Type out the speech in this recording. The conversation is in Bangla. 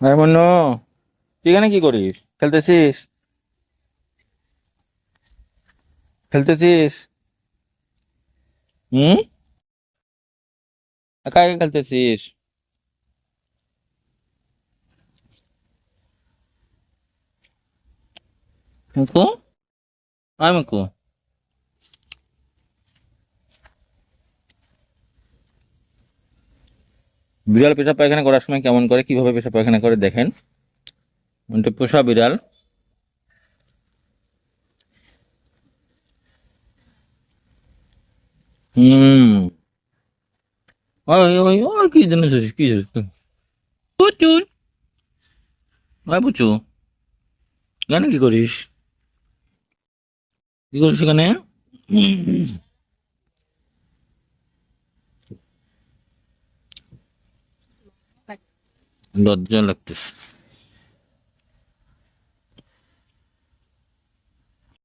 আরে মন্নু এখানে কি করিস? খেলতেছিস? খেলতেছিস? হুম? একা খেলতেছিস? মুকু? আয় মুকু। বিড়াল পেশা পায়খানা করার সময় কেমন করে কীভাবে পেশা পায়খানা করে দেখেন। এটা পোষা বিড়াল। হুম। ওই ওই ওই কি কি ওই পুচু কি করিস? কি করিস এখানে? লজ্জা লাগতেছে।